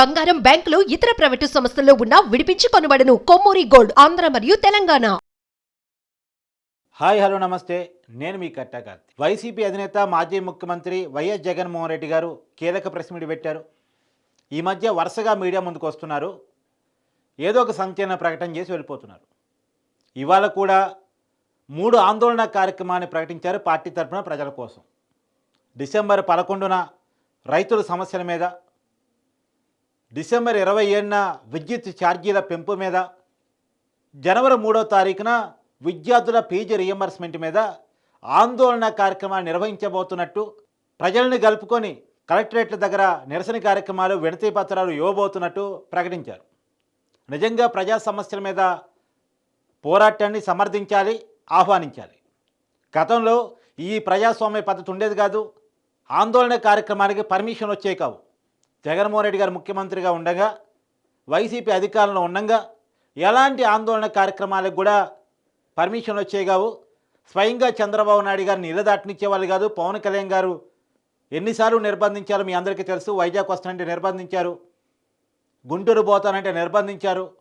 బంగారం బ్యాంకులు ఇతర ప్రైవేటు సంస్థల్లో ఉన్న విడిపించి కొనబడను. కొమ్మూరి గోల్డ్ ఆంధ్ర మరియు తెలంగాణ. హాయ్ హలో నమస్తే. నేను మీ కట్టాకార్తి వైసీపీ అధినేత మాజీ ముఖ్యమంత్రి వైఎస్ జగన్మోహన్ రెడ్డి గారు కీలక ప్రెస్ మీట్ పెట్టారు. ఈ మధ్య వరుసగా మీడియా ముందుకు వస్తున్నారు. ఏదో ఒక సంచలన ప్రకటన చేసి వెళ్ళిపోతున్నారు. ఇవాళ కూడా మూడు ఆందోళన కార్యక్రమాన్ని ప్రకటించారు పార్టీ తరఫున ప్రజల కోసం. డిసెంబర్ పదకొండున రైతుల సమస్యల మీద డిసెంబర్ ఇరవై ఏడున విద్యుత్ ఛార్జీల పెంపు మీద జనవరి మూడో తారీఖున విద్యార్థుల ఫీజు రియంబర్స్మెంట్ మీద ఆందోళన కార్యక్రమాన్ని నిర్వహించబోతున్నట్టు ప్రజల్ని కలుపుకొని కలెక్టరేట్ల దగ్గర నిరసన కార్యక్రమాలు వినతి పత్రాలు ఇవ్వబోతున్నట్టు ప్రకటించారు. నిజంగా ప్రజా సమస్యల మీద పోరాటాన్ని సమర్థించాలి ఆహ్వానించాలి. గతంలో ఈ ప్రజాస్వామ్య పద్ధతి ఉండేది కాదు ఆందోళన కార్యక్రమానికి పర్మిషన్ వచ్చే కావు. జగన్మోహన్ రెడ్డి గారు ముఖ్యమంత్రిగా ఉండగా వైసీపీ అధికారంలో ఉండగా ఎలాంటి ఆందోళన కార్యక్రమాలకు కూడా పర్మిషన్ వచ్చే కావు. స్వయంగా చంద్రబాబు నాయుడు గారిని నిలదాటనిచ్చేవాళ్ళు కాదు. పవన్ కళ్యాణ్ గారు ఎన్నిసార్లు నిర్బంధించారు మీ అందరికీ తెలుసు. వైజాగ్ వస్తానంటే నిర్బంధించారు. గుంటూరు పోతానంటే నిర్బంధించారు.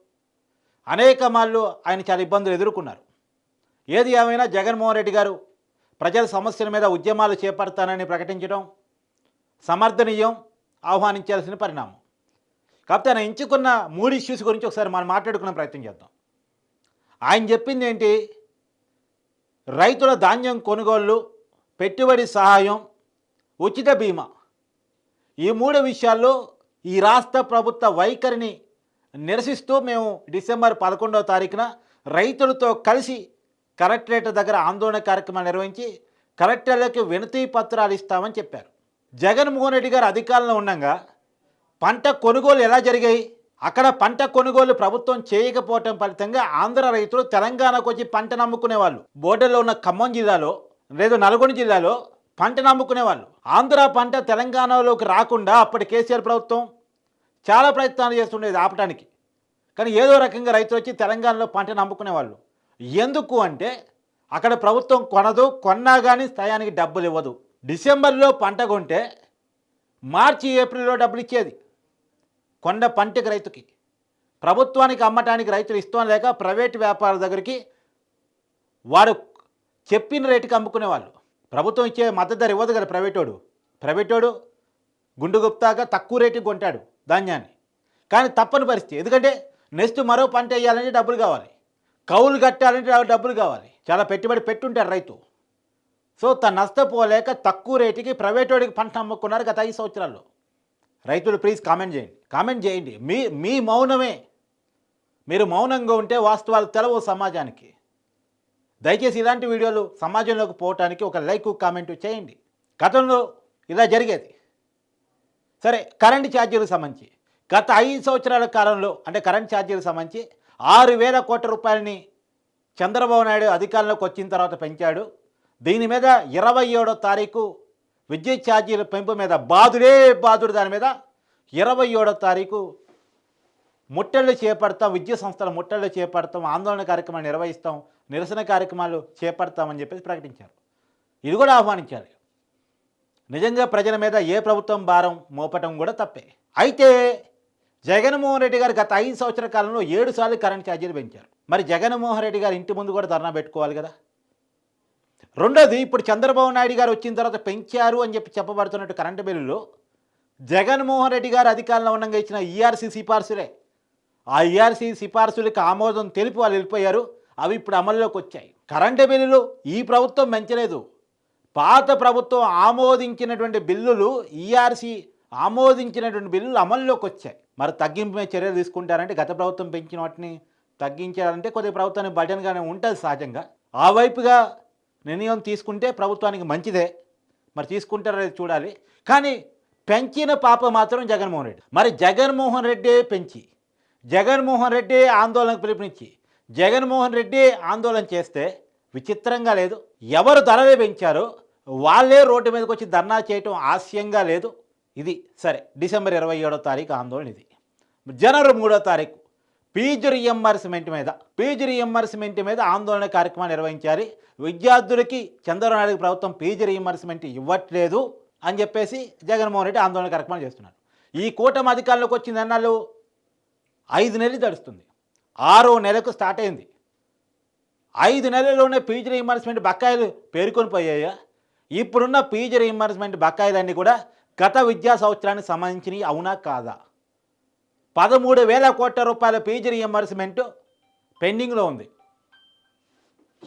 అనేక మార్లు ఆయన చాలా ఇబ్బందులు ఎదుర్కొన్నారు. ఏది ఏమైనా జగన్మోహన్ రెడ్డి గారు ప్రజల సమస్యల మీద ఉద్యమాలు చేపడతానని ప్రకటించడం సమర్థనీయం. ఆహ్వానించాల్సిన పరిణామం. కాకపోతే ఆయన ఎంచుకున్న మూడు ఇష్యూస్ గురించి ఒకసారి మనం మాట్లాడుకునే ప్రయత్నం చేద్దాం. ఆయన చెప్పింది ఏంటి? రైతుల ధాన్యం కొనుగోళ్ళు పెట్టుబడి సహాయం ఉచిత బీమా. ఈ మూడు విషయాల్లో ఈ రాష్ట్ర ప్రభుత్వ వైఖరిని నిరసిస్తూ మేము డిసెంబర్ పదకొండవ తారీఖున రైతులతో కలిసి కలెక్టరేట్ దగ్గర ఆందోళన కార్యక్రమాలు నిర్వహించి కలెక్టర్లకు వినతి పత్రాలు ఇస్తామని చెప్పారు. జగన్మోహన్ రెడ్డి గారు అధికారంలో ఉండగా పంట కొనుగోలు ఎలా జరిగాయి? అక్కడ పంట కొనుగోలు ప్రభుత్వం చేయకపోవటం ఫలితంగా ఆంధ్ర రైతులు తెలంగాణకు వచ్చి పంట నమ్ముకునేవాళ్ళు. బోర్డర్లో ఉన్న ఖమ్మం జిల్లాలో లేదు నల్గొండ జిల్లాలో పంట నమ్ముకునేవాళ్ళు. ఆంధ్ర పంట తెలంగాణలోకి రాకుండా అప్పటి కేసీఆర్ ప్రభుత్వం చాలా ప్రయత్నాలు చేస్తుండేది ఆపడానికి కానీ ఏదో రకంగా రైతులు వచ్చి తెలంగాణలో పంట నమ్ముకునేవాళ్ళు. ఎందుకు అంటే అక్కడ ప్రభుత్వం కొనదు కొన్నా కానీ స్థాయానికి డబ్బులు ఇవ్వదు. డిసెంబర్లో పంట కొంటే మార్చి ఏప్రిల్లో డబ్బులు ఇచ్చేది కొండ పంటకి రైతుకి. ప్రభుత్వానికి అమ్మటానికి రైతులు ఇష్టం లేక ప్రైవేట్ వ్యాపారుల దగ్గరికి వారు చెప్పిన రేటుకి అమ్ముకునేవాళ్ళు. ప్రభుత్వం ఇచ్చే మద్దతు ధర ఇవ్వదు కదా ప్రైవేటోడు. ప్రైవేటోడు గుండు గుప్తాగా తక్కువ రేటుకి కొంటాడు ధాన్యాన్ని. కానీ తప్పని పరిస్థితి. ఎందుకంటే నెక్స్ట్ మరో పంట వేయాలంటే డబ్బులు కావాలి. కౌలు కట్టాలంటే డబ్బులు కావాలి. చాలా పెట్టుబడి పెట్టుంటారు రైతు. సో తను నష్టపోలేక తక్కువ రేటుకి ప్రైవేటోడికి పంట అమ్ముకున్నారు గత ఐదు సంవత్సరాల్లో. రైతులు ప్లీజ్ కామెంట్ చేయండి. కామెంట్ చేయండి. మీ మీ మౌనమే. మీరు మౌనంగా ఉంటే వాస్తవాలు తెలవు సమాజానికి. దయచేసి ఇలాంటి వీడియోలు సమాజంలోకి పోవటానికి ఒక లైక్ కామెంట్ చేయండి. గతంలో ఇలా జరిగేది. సరే కరెంట్ ఛార్జీలకు సంబంధించి. గత ఐదు సంవత్సరాల కాలంలో అంటే కరెంట్ ఛార్జీలకు సంబంధించి ఆరు వేల కోట్ల రూపాయలని చంద్రబాబు నాయుడు అధికారంలోకి వచ్చిన తర్వాత పెంచాడు. దీని మీద ఇరవై ఏడో తారీఖు విద్యుత్ ఛార్జీల పెంపు మీద బాదుడే బాదుడు దాని మీద ఇరవై ఏడో తారీఖు ముట్టళ్ళు చేపడతాం విద్యుత్ సంస్థల ముట్టళ్ళు చేపడతాం ఆందోళన కార్యక్రమాలు నిర్వహిస్తాం నిరసన కార్యక్రమాలు చేపడతామని చెప్పేసి ప్రకటించారు. ఇది కూడా ఆహ్వానించాలి నిజంగా ప్రజల మీద ఏ ప్రభుత్వం భారం మోపటం కూడా తప్పే. అయితే జగన్మోహన్ రెడ్డి గారు గత ఐదు సంవత్సరాల కాలంలో ఏడు సార్లు కరెంట్ ఛార్జీలు పెంచారు. మరి జగన్మోహన్ రెడ్డి గారు ఇంటి ముందు కూడా ధర్నా పెట్టుకోవాలి కదా? రెండోది ఇప్పుడు చంద్రబాబు నాయుడు గారు వచ్చిన తర్వాత పెంచారు అని చెప్పి చెప్పబడుతున్నట్టు కరెంటు బిల్లులు. జగన్మోహన్ రెడ్డి గారు అధికారంలో ఉండగా ఇచ్చిన ఈఆర్సీ సిఫార్సులే. ఆ ఈఆర్సీ సిఫార్సులకు ఆమోదం తెలిపి వాళ్ళు వెళ్ళిపోయారు. అవి ఇప్పుడు అమల్లోకి వచ్చాయి. కరెంటు బిల్లులు ఈ ప్రభుత్వం పెంచలేదు. పాత ప్రభుత్వం ఆమోదించినటువంటి బిల్లులు ఈఆర్సీ ఆమోదించినటువంటి బిల్లులు అమల్లోకి వచ్చాయి. మరి తగ్గింపు మీద చర్యలు తీసుకుంటారంటే గత ప్రభుత్వం పెంచిన వాటిని తగ్గించాలంటే కొద్దిగా ప్రభుత్వానికి బటన్గానే ఉంటుంది సహజంగా. ఆ వైపుగా నిర్ణయం తీసుకుంటే ప్రభుత్వానికి మంచిదే. మరి తీసుకుంటారో అది చూడాలి. కానీ పెంచిన పాప మాత్రం జగన్మోహన్ రెడ్డి. మరి జగన్మోహన్ రెడ్డి పెంచి జగన్మోహన్ రెడ్డి ఆందోళనకు పిలుపునిచ్చి జగన్మోహన్ రెడ్డి ఆందోళన చేస్తే విచిత్రంగా లేదు. ఎవరు ధరలే పెంచారో వాళ్ళే రోడ్డు మీదకి వచ్చి ధర్నా చేయటం ఆశయంగా లేదు. ఇది సరే డిసెంబర్ ఇరవై ఏడో తారీఖు ఆందోళన ఇది. జనవరి మూడో తారీఖు ఫీజు రియంబర్స్మెంట్ మీద ఫీజు రియంబర్స్మెంట్ మీద ఆందోళన కార్యక్రమాన్ని నిర్వహించాలి. విద్యార్థులకి చంద్రబాబు నాయుడు ప్రభుత్వం ఫీజు రియంబర్స్మెంట్ ఇవ్వట్లేదు అని చెప్పేసి జగన్మోహన్ రెడ్డి ఆందోళన కార్యక్రమాలు చేస్తున్నారు. ఈ కూటమి అధికారంలోకి వచ్చిన అన్నాళ్ళు ఐదు నెలలు గడుస్తుంది. ఆరో నెలకు స్టార్ట్ అయింది. ఐదు నెలల్లోనే పీజీ రియంబర్స్మెంట్ బకాయిలు పేర్కొని పోయాయా? ఇప్పుడున్న పీజీ రియంబర్స్మెంట్ బకాయిలన్నీ కూడా గత విద్యా సంవత్సరానికి సంబంధించినవి అవునా కాదా? పదమూడు వేల కోట్ల రూపాయల పీజీ రియంబర్స్మెంట్ పెండింగ్లో ఉంది.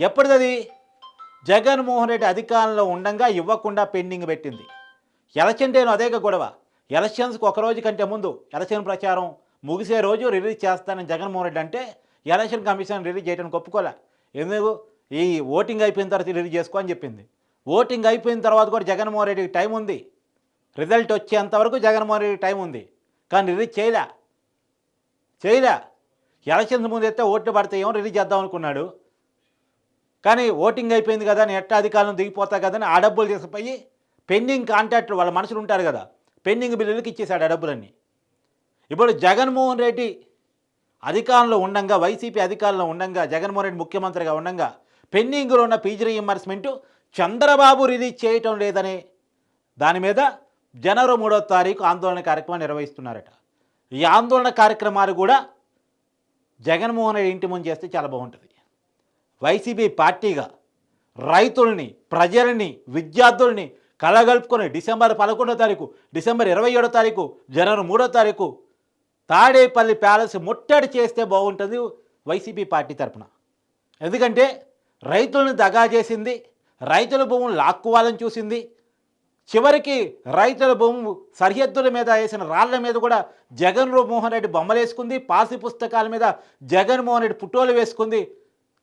ఎప్పటిదది? జగన్మోహన్ రెడ్డి అధికారంలో ఉండగా ఇవ్వకుండా పెండింగ్ పెట్టింది. ఎలక్షన్ టైం అదే గొడవ. ఎలక్షన్స్కి ఒక రోజు కంటే ముందు ఎలక్షన్ ప్రచారం ముగిసే రోజు రిలీజ్ చేస్తానని జగన్మోహన్ రెడ్డి అంటే ఎలక్షన్ కమిషన్ రిలీజ్ చేయడానికి ఒప్పుకోలే. ఎందుకు? ఈ ఓటింగ్ అయిపోయిన తర్వాత రిలీజ్ చేసుకో అని చెప్పింది. ఓటింగ్ అయిపోయిన తర్వాత కూడా జగన్మోహన్ రెడ్డికి టైం ఉంది. రిజల్ట్ వచ్చేంత వరకు జగన్మోహన్ రెడ్డికి టైం ఉంది. కానీ రిలీజ్ చేయలే. చేయలే. ఎలక్షన్స్ ముందు అయితే ఓట్లు పడితే ఏమో రిలీజ్ చేద్దాం అనుకున్నాడు. కానీ ఓటింగ్ అయిపోయింది కదా నేను ఎట్ట అధికారులను దిగిపోతా కదా అని ఆ డబ్బులు తీసుకుపోయి పెండింగ్ కాంట్రాక్టర్ వాళ్ళ మనుషులు ఉంటారు కదా పెండింగ్ బిల్లులకి ఇచ్చేశాడు ఆ డబ్బులన్నీ. ఇప్పుడు జగన్మోహన్ రెడ్డి అధికారంలో ఉండంగా వైసీపీ అధికారంలో ఉండంగా జగన్మోహన్ రెడ్డి ముఖ్యమంత్రిగా ఉండంగా పెండింగ్లో ఉన్న పీజీ రీఎంబర్స్మెంట్ చంద్రబాబు రిలీజ్ చేయటం లేదని దాని మీద జనవరి మూడో తారీఖు ఆందోళన కార్యక్రమం నిర్వహిస్తున్నారట. ఈ ఆందోళన కార్యక్రమాలు కూడా జగన్మోహన్ రెడ్డి ఇంటి ముందు చేస్తే చాలా బాగుంటుంది. వైసీపీ పార్టీగా రైతుల్ని ప్రజల్ని విద్యార్థుల్ని కలగలుపుకొని డిసెంబర్ పదకొండో తారీఖు డిసెంబర్ ఇరవై ఏడో తారీఖు జనవరి మూడో తారీఖు తాడేపల్లి ప్యాలెస్ ముట్టడి చేస్తే బాగుంటుంది వైసీపీ పార్టీ తరఫున ఎందుకంటే రైతులను దగా చేసింది రైతుల భూములు లాక్కోవాలని చూసింది చివరికి రైతుల భూము సరిహద్దుల మీద వేసిన రాళ్ళ మీద కూడా జగన్మోహన్ రెడ్డి బొమ్మలు వేసుకుంది పాసి పుస్తకాల మీద జగన్మోహన్ రెడ్డి పుట్టోలు వేసుకుంది.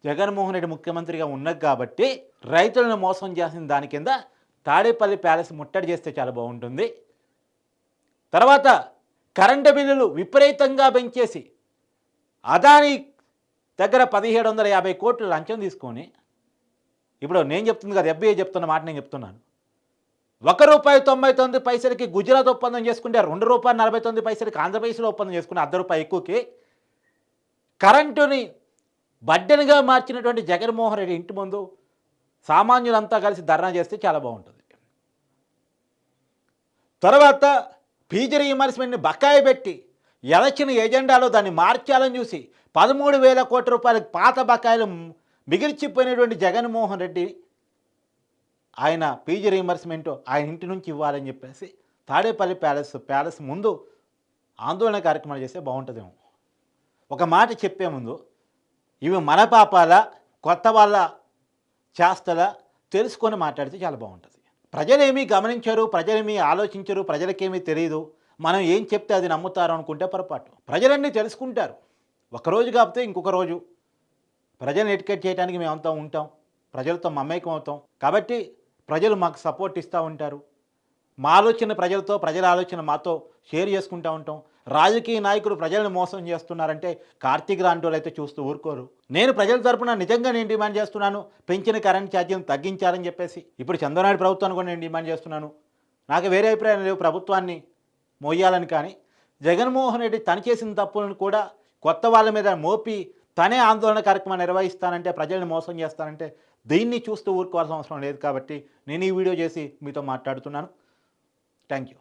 జగన్మోహన్ రెడ్డి ముఖ్యమంత్రిగా ఉన్నది కాబట్టి రైతులను మోసం చేసిన దాని కింద తాడేపల్లి ప్యాలెస్ ముట్టడి చేస్తే చాలా బాగుంటుంది. తర్వాత కరెంటు బిల్లులు విపరీతంగా పెంచేసి అదాని దగ్గర పదిహేడు వందల యాభై కోట్లు లంచం తీసుకొని ఇప్పుడు నేను చెప్తుంది కదా ఎఫ్బీఐ చెప్తున్న మాట నేను చెప్తున్నాను. ఒక రూపాయి తొంభై తొమ్మిది పైసలకి గుజరాత్ ఒప్పందం చేసుకుంటే రెండు రూపాయలు నలభై తొమ్మిది పైసలకి ఆంధ్రప్రదేశ్లో ఒప్పందం చేసుకుని అర్ధ రూపాయి ఎక్కువకి కరెంటుని బడ్డెనుగా మార్చినటువంటి జగన్మోహన్ రెడ్డి ఇంటి ముందు సామాన్యులంతా కలిసి ధర్నా చేస్తే చాలా బాగుంటుంది. తర్వాత పీజీ రీఎంబర్స్మెంట్ని బకాయి పెట్టి ఎలక్షన్ ఎజెండాలో దాన్ని మార్చాలని చూసి పదమూడు వేల కోట్ల రూపాయల పాత బకాయిలు మిగిల్చిపోయినటువంటి జగన్మోహన్ రెడ్డి ఆయన పీజీ రీఎంబర్స్మెంట్ ఆయన ఇంటి నుంచి ఇవ్వాలని చెప్పేసి తాడేపల్లి ప్యాలెస్ ప్యాలెస్ ముందు ఆందోళన కార్యక్రమాలు చేస్తే బాగుంటుందేమో. ఒక మాట చెప్పే ముందు ఇవి మన పాపాల కొత్త వాళ్ళ చేస్తల తెలుసుకొని మాట్లాడితే చాలా బాగుంటుంది. ప్రజలేమీ గమనించరు ప్రజలేమీ ఆలోచించరు ప్రజలకేమీ తెలియదు మనం ఏం చెప్తే అది నమ్ముతారు అనుకుంటే పొరపాటు. ప్రజలన్నీ తెలుసుకుంటారు. ఒకరోజు కాకపోతే ఇంకొక రోజు. ప్రజలను ఎడ్యుకేట్ చేయడానికి మేమంతా ఉంటాం. ప్రజలతో మమేకం అవుతాం కాబట్టి ప్రజలు మాకు సపోర్ట్ ఇస్తూ ఉంటారు. మా ఆలోచన ప్రజలతో ప్రజల ఆలోచన మాతో షేర్ చేసుకుంటూ ఉంటాం. రాజకీయ నాయకులు ప్రజలను మోసం చేస్తున్నారంటే కార్తీక్ లాంటి అయితే చూస్తూ ఊరుకోరు. నేను ప్రజల తరపున నిజంగా నేను డిమాండ్ చేస్తున్నాను. పెంచిన కరెంట్ ఛార్జీలను తగ్గించాలని చెప్పేసి ఇప్పుడు చంద్రనాయుడు ప్రభుత్వాన్ని కూడా నేను డిమాండ్ చేస్తున్నాను. నాకు వేరే అభిప్రాయం లేవు ప్రభుత్వాన్ని మోయాలని కానీ జగన్మోహన్ రెడ్డి తను చేసిన తప్పులను కూడా కొత్త వాళ్ళ మీద మోపి తనే ఆందోళన కార్యక్రమం నిర్వహిస్తానంటే ప్రజల్ని మోసం చేస్తానంటే దీన్ని చూస్తూ ఊరుకోవాల్సిన అవసరం లేదు కాబట్టి నేను ఈ వీడియో చేసి మీతో మాట్లాడుతున్నాను. Thank you